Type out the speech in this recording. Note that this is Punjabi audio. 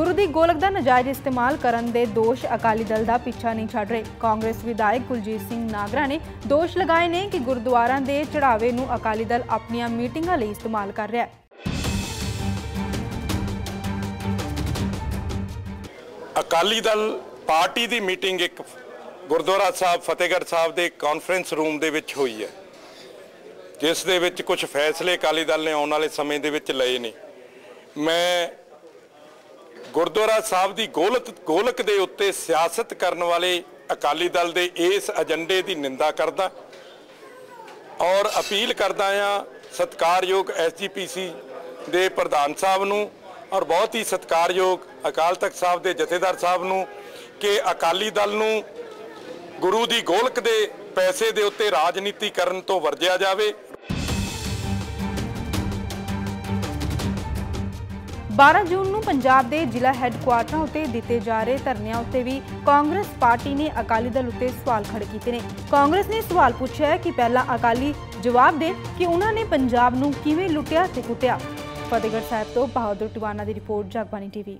ਗੁਰੂ ਦੀ ਗੋਲਕ ਦਾ ਨਜਾਇਜ਼ ਇਸਤੇਮਾਲ ਕਰਨ ਦੇ ਦੋਸ਼ ਅਕਾਲੀ ਦਲ ਦਾ ਪਿੱਛਾ ਨਹੀਂ ਛੱਡ ਰਹੇ। ਕਾਂਗਰਸ ਵਿਧਾਇਕ ਕੁਲਜੀਤ ਸਿੰਘ ਨਾਗਰਾ ਨੇ ਦੋਸ਼ ਲਗਾਏ ਨੇ ਕਿ ਗੁਰਦੁਆਰਾਂ ਦੇ ਚੜਾਵੇ ਨੂੰ ਅਕਾਲੀ ਦਲ ਆਪਣੀਆਂ ਮੀਟਿੰਗਾਂ ਲਈ ਇਸਤੇਮਾਲ ਕਰ ਰਿਹਾ ਹੈ। ਅਕਾਲੀ ਦਲ ਪਾਰਟੀ ਦੀ ਮੀਟਿੰਗ ਇੱਕ ਗੁਰਦੁਆਰਾ ਸਾਹਿਬ, ਫਤਿਹਗੜ੍ਹ ਸਾਹਿਬ ਦੇ ਕਾਨਫਰੰਸ ਰੂਮ ਦੇ ਵਿੱਚ ਹੋਈ ਹੈ। ਜਿਸ ਦੇ ਵਿੱਚ ਕੁਝ ਫੈਸਲੇ ਅਕਾਲੀ ਦਲ ਨੇ ਆਉਣ ਵਾਲੇ ਸਮੇਂ ਦੇ ਵਿੱਚ ਲਏ ਨੇ। ਮੈਂ ਗੁਰਦੁਆਰਾ ਸਾਹਿਬ ਦੀ ਗੋਲਕ ਗੋਲਕ ਦੇ ਉੱਤੇ ਸਿਆਸਤ ਕਰਨ ਵਾਲੇ ਅਕਾਲੀ ਦਲ ਦੇ ਇਸ ਏਜੰਡੇ ਦੀ ਨਿੰਦਾ ਕਰਦਾ ਔਰ ਅਪੀਲ ਕਰਦਾ ਆ ਸਤਕਾਰਯੋਗ ਐਸਜੀਪੀਸੀ ਦੇ ਪ੍ਰਧਾਨ ਸਾਹਿਬ ਨੂੰ ਔਰ ਬਹੁਤ ਹੀ ਸਤਕਾਰਯੋਗ ਅਕਾਲ ਤਖਤ ਸਾਹਿਬ ਦੇ ਜਥੇਦਾਰ ਸਾਹਿਬ ਨੂੰ ਕਿ ਅਕਾਲੀ ਦਲ ਨੂੰ ਗੁਰੂ ਦੀ ਗੋਲਕ ਦੇ ਪੈਸੇ ਦੇ ਉੱਤੇ ਰਾਜਨੀਤੀ ਕਰਨ ਤੋਂ ਵਰਜਿਆ ਜਾਵੇ। 12 ਜੂਨ ਨੂੰ ਪੰਜਾਬ ਦੇ ਜ਼ਿਲ੍ਹਾ ਹੈੱਡਕੁਆਰਟਰਾਂ ਉੱਤੇ ਦਿੱਤੇ ਜਾ ਰਹੇ ਧਰਨਿਆਂ ਉੱਤੇ ਵੀ ਕਾਂਗਰਸ ਪਾਰਟੀ ਨੇ ਅਕਾਲੀ ਦਲ ਉੱਤੇ ਸਵਾਲ ਖੜੇ ਕੀਤੇ ਨੇ। ਕਾਂਗਰਸ ਨੇ ਸਵਾਲ ਪੁੱਛਿਆ ਹੈ ਕਿ ਪਹਿਲਾਂ ਅਕਾਲੀ ਜਵਾਬ ਦੇ ਕਿ ਉਹਨਾਂ ਨੇ ਪੰਜਾਬ ਨੂੰ ਕਿਵੇਂ ਲੁੱਟਿਆ ਤੇ ਕੁੱਟਿਆ। ਫਤਿਹਗੜ੍ਹ ਸਾਹਿਬ ਤੋਂ ਬਹਾਦਰ ਟਿਵਾਨਾ ਦੀ ਰਿਪੋਰਟ ਜਗਬਾਨੀ ਟੀਵੀ।